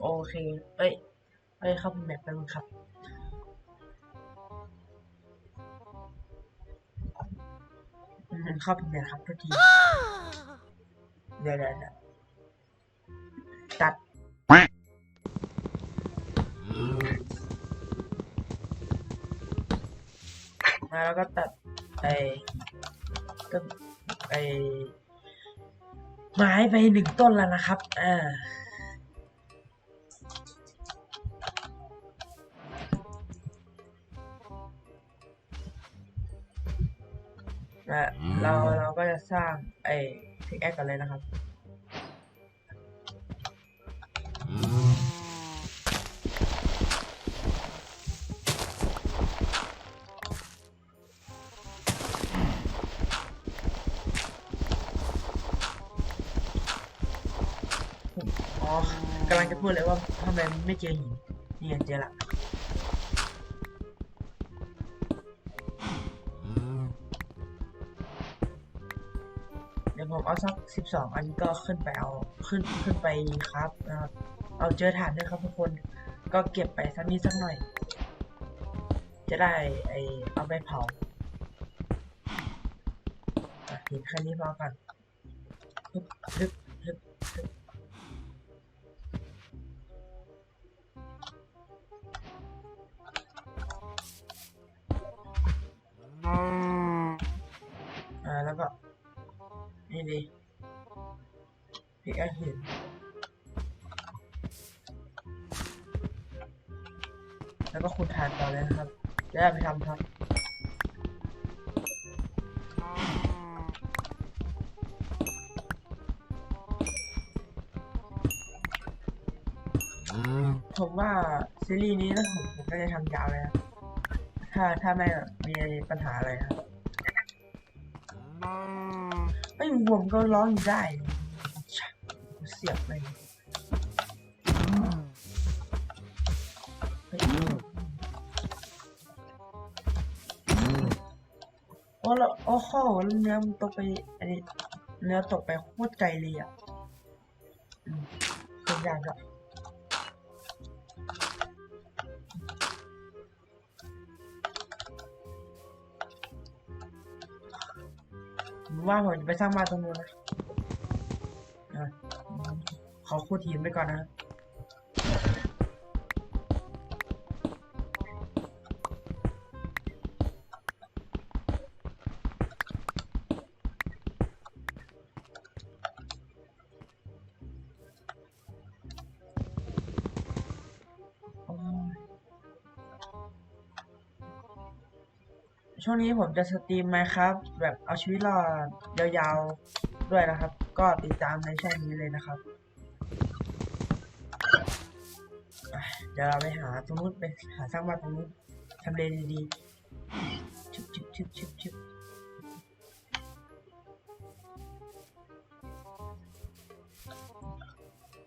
โอเค เอ้ย เอ้ยเข้าเป็นแบบนั้นครับอืมเข้าเป็นแบบครับทุกทีเดี๋ยวเดี๋ยวเดี๋ยวตัดมาแล้วก็ตัดไอ้ก็ไอ้ไม้ไปหนึ่งต้นแล้วนะครับ อ่า และเราเราก็จะสร้างไอ้พิกแอคกันเลยนะครับอ๋อกำลังจะพูดเลยว่าทำไมไม่เจอหินนี่ไงเจอละ ผมเอาสักสิบสองอันก็ขึ้นไปเอาขึ้นขึ้นไปครับนะครับเอาเจอฐานด้วยครับทุกคนก็เก็บไปสักนิดสักหน่อย จะได้ไอเอาไปเผาอะเห็นแค่นี้พอก่อนฮึบฮึบฮึบฮึบอ่าแล้วก็ นี่ดิพี่ก็เห็นแล้วก็คุณทานต่อเลยนะครับจะได้ไปทำครับผมว่าซีรีส์นี้นะผมผมก็จะทำยาวเลยนะถ้าถ้าไม่แบบมีปัญหาอะไรครับ ไม่ผมก็ร้องอยู่ได้เสียบไปโอ้แล้วโอ้โหแล้วเนื้อมันตกไปอันนี้เนื้อตกไปโคตรไกลเลยอะอืมเป็นอย่างก็ ว่าผมจะไปสร้างบ้านตรงนู้นนะเขอคูดหินไปก่อนนะครับ ช่วงนี้ผมจะสตรีมไหมครับ แบบเอาชีวิตรอดยาวๆด้วยนะครับ ก็ติดตามในช่องนี้เลยนะครับอะเดี๋ยวเราไปหาตรงนู้นไปหาสร้างบ้านตรงนู้นทำเลดีๆชุบชุบชุบชุบชุบ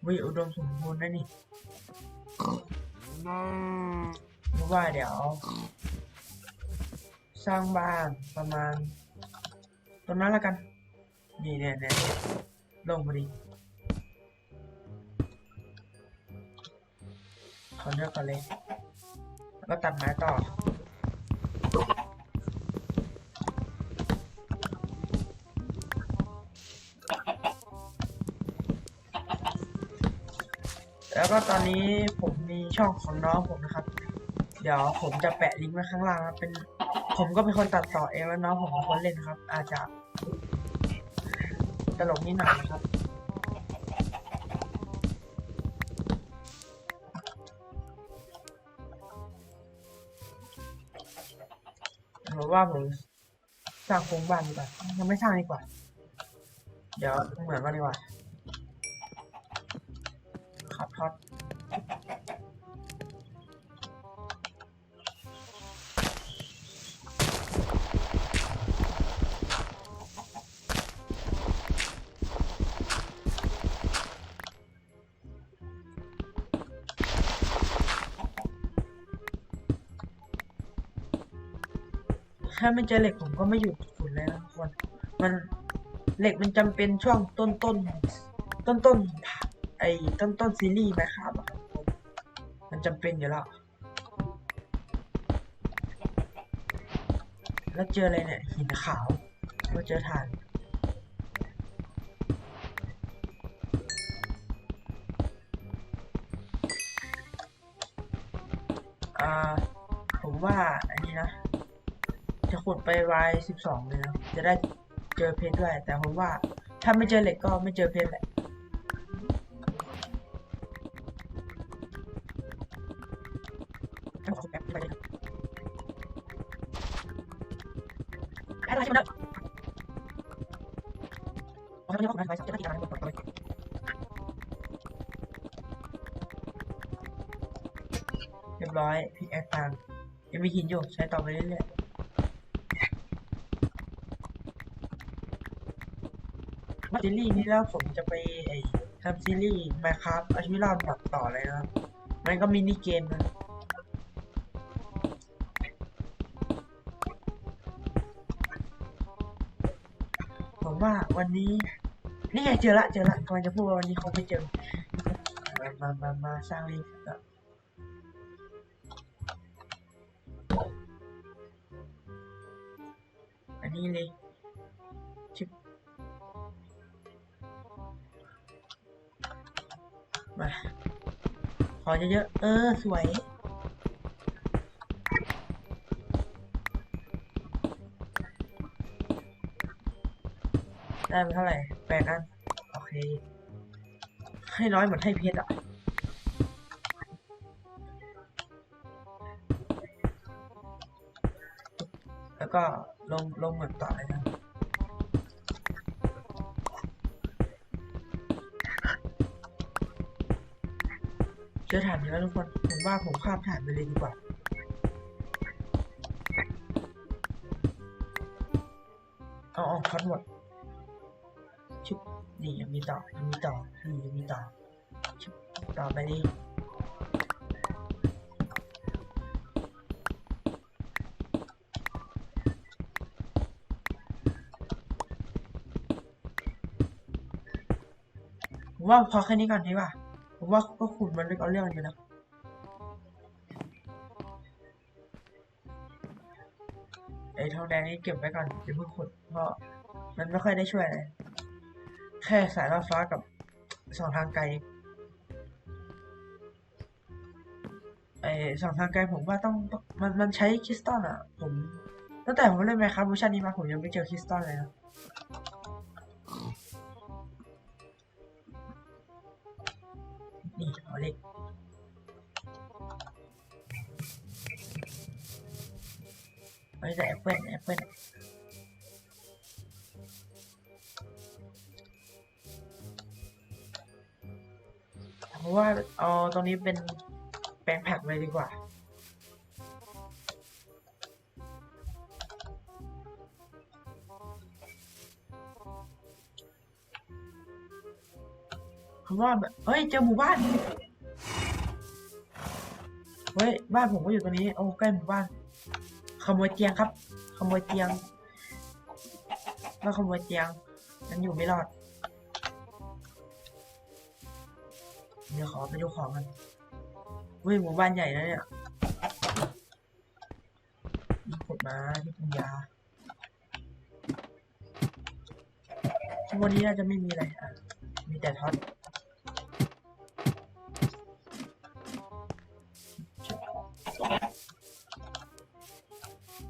วิอุดมสมบูรณ์นะนี่เพราะว่าเดี๋ยว สร้างบ้านประมาณ ตรงนั้นล้วกัน นี่เนี่ยเนี่ยลงพอดีขอเลือกก่อนเลย แล้วตัดไม้ต่อแล้วก็ตอนนี้ผมมีช่องของน้องผมนะครับ เดี๋ยวผมจะแปะลิงก์ไว้ข้างล่างนะเป็น ผมก็เป็นคนตัดต่อเองแล้วน้องผมเป็นคนเล่นครับ อาจจะตลกนิดหน่อยนะครับ ผมว่าผมสร้างโครงบ้านดีกว่ายังไม่สร้างดีกว่า เดี๋ยวเหมือนกันดีกว่า ถ้าไม่เจอเหล็กผมก็ไม่หยุดขุดเลยนะทุกคนมันเหล็กมันจำเป็นช่วงต้นต้นต้นต้นไอ้ต้นต้นซีรีส์ไหมครับมันจำเป็นอยู่แล้วแล้วเจออะไรเนี่ยหินขาวแล้วเจอถ่านอ่าผมว่า จะขุดไปวายสิบสองเลยนะจะได้เจอเพชรด้วย แต่ผมว่า ถ้าไม่เจอเหล็กก็ไม่เจอเพชรแหละให้ผมขุดแป๊บไปเลยครับแป๊บอะไรใช่ไหมเนี่ยอ๋อแล้วนี่ก็ขุดไปสักเจ็ดนาทีนะกดกดกดเรียบร้อยพิกแอคตามยังมีหินอยู่ใช้ต่อไปเรื่อยๆ ซีรีส์นี้แล้วผมจะไปไอ้ทำซีรีส์มาครับอาชีพรอดแบบต่อเลยนะครับมันก็มินิเกมนะผมว่าวันนี้ นี่ไงเจอละเจอละกำลังจะพูดว่าวันนี้คงไม่เจอ มามามามาสร้างรีบแล้วอันนี้เลย มา ขอเยอะๆ เออ สวย ได้เท่าไหร่แปดอัน โอเค ให้น้อยเหมือนให้เพชรอะแล้วก็ลงลงเหมือนต่อเลยนะ จอฐานเยอะทุกคน ผมว่าผมข้ามฐานไปเลยดีกว่า เอาเอาคัดหมด ชุบ นี่ยังมีต่อยังมีต่อนี่ยังมีต่อ ชุบ ต่อไปนี่ผมว่าพอแค่นี้ก่อนดีกว่า ผมว่าก็ขุดมันลึกเอาเรื่องอยู่นะไอ้ทองแดงนี่เก็บไว้ก่อนอย่าเพิ่งขุดเพราะมันไม่ค่อยได้ช่วยอะไรแค่สายล่าฟ้ากับสองทางไกลไอสองทางไกลผมว่าต้องต้องมันมันใช้คริสตัลอะ ผมตั้งแต่ผมเล่นไมครับเวอร์ชันนี้มาผมยังไม่เจอคริสตัลเลยนะ นี่เอาเล็กไม่ใช่แอปเปิลแอปเปิลเพราะว่าเอาตรงนี้เป็นแปลงผักเลยดีกว่า เพราะว่าแบบเฮ้ยเจอหมู่บ้านเฮ้ยบ้านผมก็อยู่ตรงนี้โอ้ใกล้หมู่บ้าน ขโมยเตียงครับ ขโมยเตียงมาขโมยเตียงนั้นอยู่ไม่รอดเดี๋ยวขอไปดูของกันเฮ้ยหมู่บ้านใหญ่นะเนี่ยมีขดมาที่ปัญญาวันนี้น่าจะไม่มีอะไรอะมีแต่ท็อต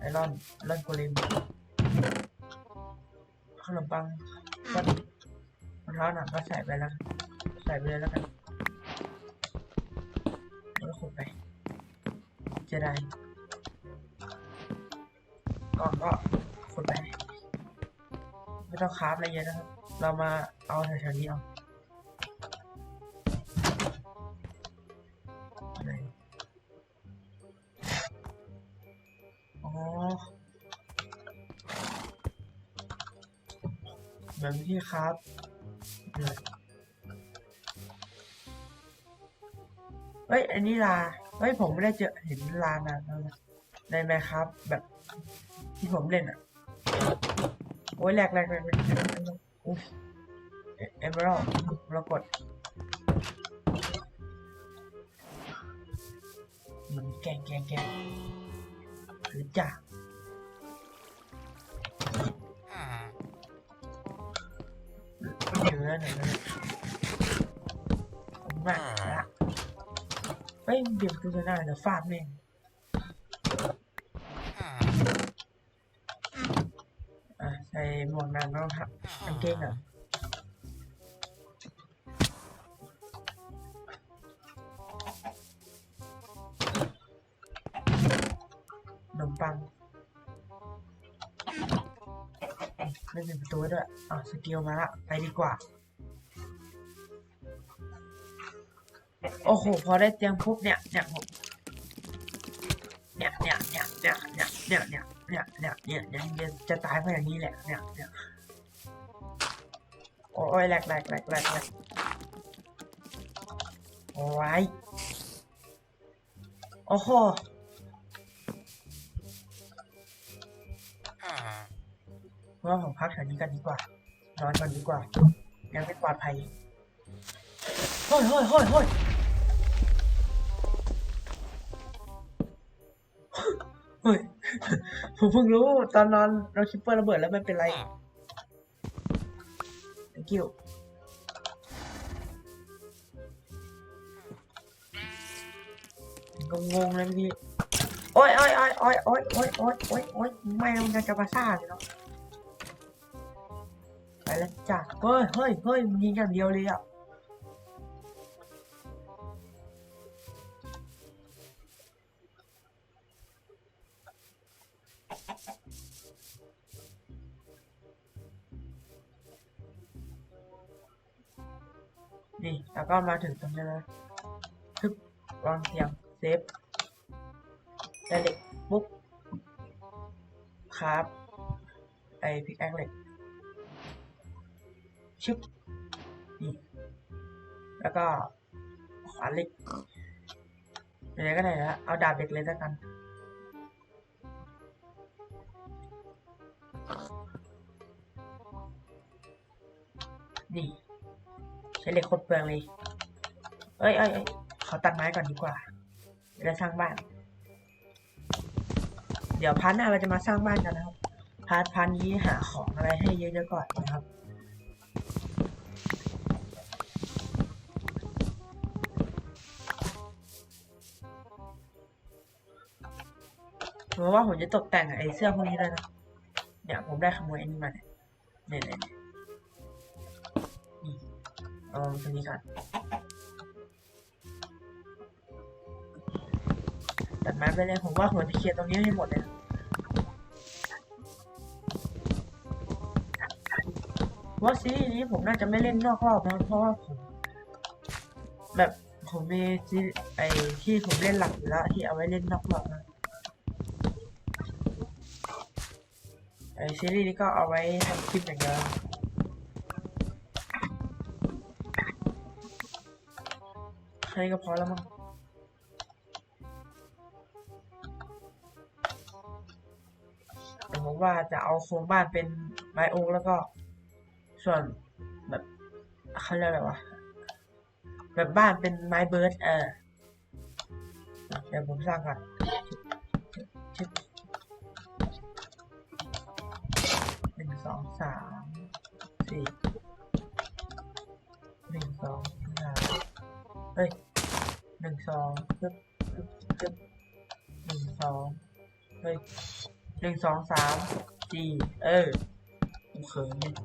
ไอรอนไอรอนโกเลมขนมปังก็รองเท้าหนักก็ใส่ไปแล้ว ใส่ไปเลยแล้วกันแล้วก็ขุดไป จะได้ก่อนก็ขุดไป ไม่ต้องคราฟอะไรเยอะนะครับ เรามาเอาแถวๆนี้เอา แบบที่ครับเฮ้ย อันนี้ลา เฮ้ย ผมไม่ได้เจอเห็นลานานแล้วนะในไหมครับ แบบที่ผมเล่นอะ โอ้ยแหลกแหลกแหลกแหลกแหลกแหลกอุ๊ยเอเมอรัลมรกตแกงแกงแกงหรือจ่า เนื้อหน่อยนะมากละเฮ้ยเดี๋ยวคือจะได้เดี๋ยวฟาดแม่งอะใส่หมวกนางแล้วครับกางเกงเหรอขนมปัง ไม่เป็นประตูด้วยอะสกิลมาละไปดีกว่า โอ้โห พอได้เตียงปุ๊บเนี่ยเนี่ยผมเนี่ยเนี่ยเนี่ยเนี่ยเนี่ยเนี่ยเนี่ยเนี่ยเนี่ยเนี่ยเนี่ยเนี่ยจะตายเพราะอย่างนี้แหละเนี่ยเนี่ยโอ้ยแหลกแหลกแหลกแหลกแหลกโอ้ยโอ้โห ว่าผมพักแถวนี้กันดีกว่านอนก่อนดีกว่า ยังไม่ปลอดภัยเฮ้ยเฮ้ยเฮ้ยเฮ้ยเฮ้ยผมเพิ่งรู้ตอนนอนเราคิปเปอร์ระเบิดแล้วไม่เป็นไร thank you งงงๆเลยพี่โอ้ยโอ้ยโอ้ยโอ้ยโอ้ยโอ้ยโอ้ยโอ้ยโอ้ยไม่เอาจะจะมาซ่าเลยเนาะ แล้วจ้ะเฮ้ยเฮ้ยเฮ้ยมึงยิงอย่างเดียวเลยอะนี่แล้วก็มาถึงตรงนี้แล้วทึบวางเตียงเซฟได้เหล็กปุ๊บครับไอพิกแอคเหล็ก ชึบนี่แล้วก็ขวานเหล็กไหนๆก็ไหนแล้วเอาดาบเหล็กเลยแล้วกันนี่ใช้เหล็กโคตรเปลืองเลย เอ้ยเอ้ยเอ้ยขอตัดไม้ก่อนดีกว่าเดี๋ยวจะสร้างบ้าน เดี๋ยวพาร์ทหน้าเราจะมาสร้างบ้านกันนะครับ พาร์ทพาร์ทนี้หาของอะไรให้เยอะๆก่อนนะครับ เพราะว่าผมจะตกแต่งไอ้เสื้อพวกนี้ด้วยนะเนี่ยผมได้ขโมยไอ้นี่มาเนี่ยเนี่ยเนี่ยนี่เอาตรงนี้ก่อนตัดไม้ไปเลยผมว่าผมจะเคลียร์ตรงนี้ให้หมดเลยนะว่าซีรีส์นี้ผมน่าจะไม่เล่นนอกรอบนะเพราะว่าผมแบบผมมีซีไอที่ผมเล่นหลักอยู่แล้วที่เอาไว้เล่นนอกรอบนะ ไอ ซีรีส์นี้ก็เอาไว้ทำคลิปอย่างเดียวแค่นี้ก็พอแล้วมั้งแต่ผมว่าจะเอาโครงบ้านเป็นไม้โอ๊กแล้วก็ ส่วนแบบเขาเรียกอะไรวะแบบบ้านเป็นไม้เบิร์ดเออเดี๋ยวผมสร้างก่อน นึ่งสองสามสี่หนึ่งสองสามเฮ้ยหนึ่งสองปึ๊บปึ๊บปึ๊บหนึ่งสองเฮ้ยหนึ่งสองสามสี่เออกูเขินเนี่ย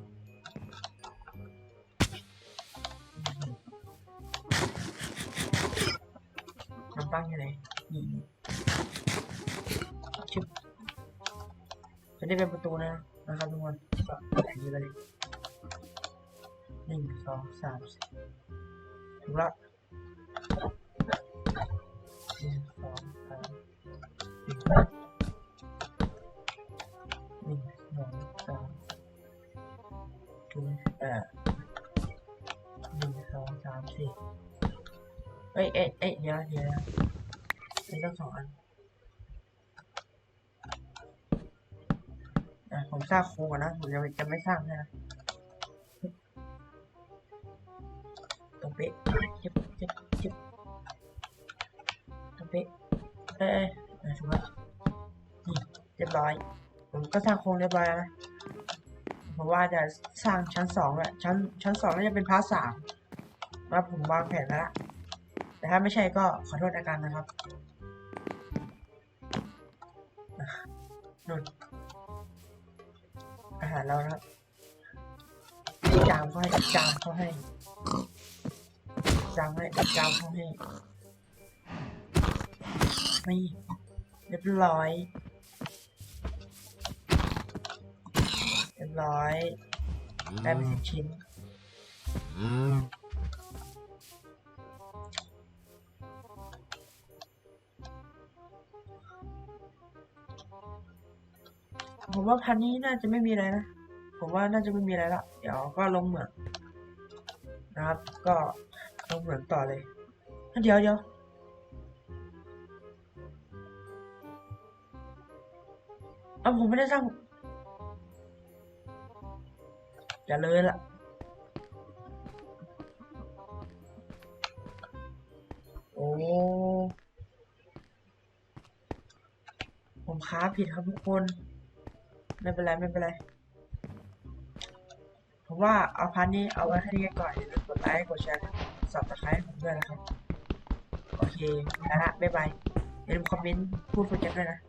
น้ำปั้งยู่ไหนนี่ชุบจะได้เป็นประตูนะ นะครับทุกคนก็แบบนี้เลยหนึ่งสองสามสี่ถูกละหนึ่งสองสามสี่หนึ่งสองสามถึงแปดหนึ่งสองสามสี่เอ้ยเอ้ยเอ้ยเดี๋ยวเดี๋ยวนี่ต้องสองอัน อะ ผมสร้างโครงก่อนนะผมยังจะไม่สร้างนะตรงเป๊ะเจ็บเจ็บเจ็บตรงเป๊ะเอ้ยเอ้ยถูกแล้วนี่เรียบร้อย ผมก็สร้างโครงเรียบร้อยแล้วนะเพราะว่าจะสร้างชั้นสองแหละชั้นชั้นสองน่าจะเป็นพาร์ทสามว่าผมวางแผนไว้วละแต่ถ้าไม่ใช่ก็ขอโทษอาการนะครับนุ่น อาหารเราละครับจามเขาให้จามเขาให้จามให้จามเขาให้นี่เรียบร้อย เรียบร้อยได้ไปสิบชิ้น ผมว่าพันนี้น่าจะไม่มีอะไรนะ ผมว่าน่าจะไม่มีอะไรละเดี๋ยวก็ลงเหมืองนะครับ ก็ลงเหมืองต่อเลยเดี๋ยวเดี๋ยวเอาผมไม่ได้สร้างจะเลยละโอ้ผมค้าผิดครับทุกคน ไม่เป็นไรไม่เป็นไรผมว่าเอาพันนี้เอาไว้แค่นี้ก่อนอย่าลืมกดไลค์กดแชร์สับตะไคร้ผมด้วยนะครับ โอเคนะฮะบ๊ายบายอย่าลืมคอมเมนต์พูดคุยกันด้วยนะ